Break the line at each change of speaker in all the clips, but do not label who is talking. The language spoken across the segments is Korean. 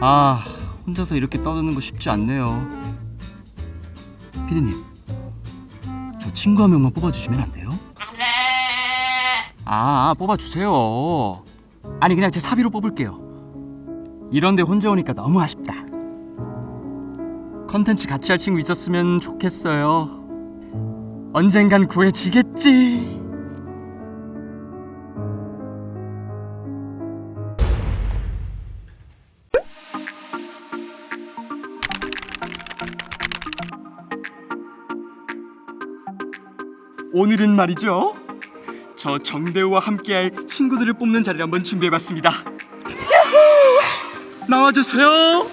아 혼자서 이렇게 떠드는 거 쉽지 않네요. 피디님, 저 친구 한 명만 뽑아주시면 안 돼요? 아 뽑아주세요. 아니 그냥 제 사비로 뽑을게요. 이런데 혼자 오니까 너무 아쉽다. 컨텐츠 같이 할 친구 있었으면 좋겠어요. 언젠간 구해지겠지. 오늘은 말이죠. 저 정대우와 함께할 친구들을 뽑는 자리를 한번 준비해봤습니다. 야호! 나와주세요.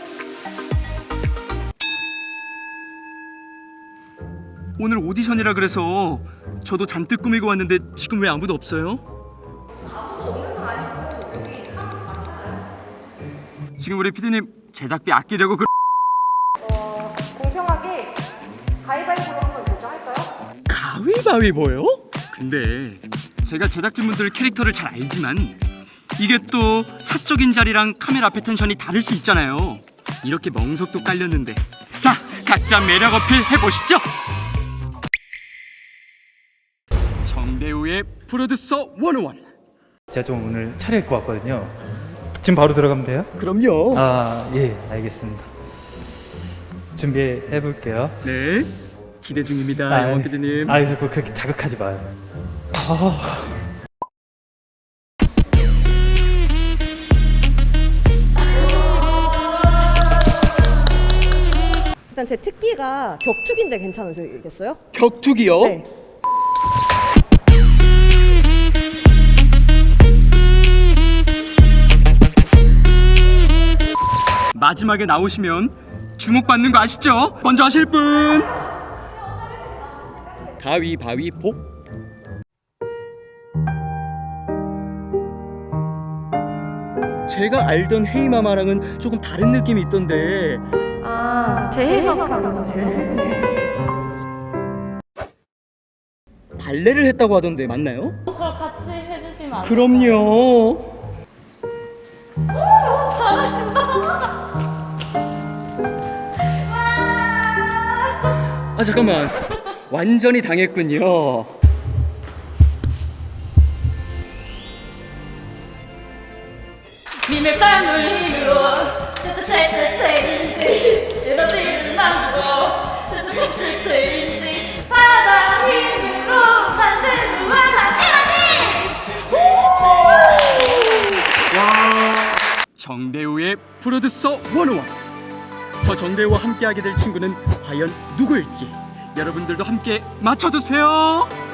오늘 오디션이라 그래서 저도 잔뜩 꾸미고 왔는데 지금 왜 아무도 없어요? 지금 우리 피디님 제작비 아끼려고 그
공평하게 가위바위보로
바위보요? 근데 제가 제작진분들 캐릭터를 잘 알지만 이게 또 사적인 자리랑 카메라 앞에 텐션이 다를 수 있잖아요. 이렇게 멍석도 깔렸는데 자 각자 매력 어필 해보시죠. 정대우의 프로듀서 101
제가 좀 오늘 차려입고 왔거든요. 지금 바로 들어가면 돼요?
그럼요.
아, 예, 알겠습니다. 준비해 볼게요.
네 기대 중입니다 영원 PD님.
아, 자꾸 그렇게 자극하지 마요. 아.
일단 제 특기가 격투기인데 괜찮으시겠어요?
격투기요?
네.
마지막에 나오시면 주목받는 거 아시죠? 먼저 하실 분 가위바위보 제가 알던 헤이마마랑은 조금 다른 느낌이 있던데.
아, 재해석하는 거죠.
발레를 했다고 하던데 맞나요?
그걸 같이 해주시면 안
그럼요? 아 잠깐만 완전히 당했군요
님의 삶을 이루어 차차차차차인지 에너지를 만들어 차차차차인지 바다 힘으로 만드는 완한 에너지
정대우의 프로듀서 101. 저 정대우와 함께하게 될 친구는 과연 누구일지 여러분들도 함께 맞춰주세요.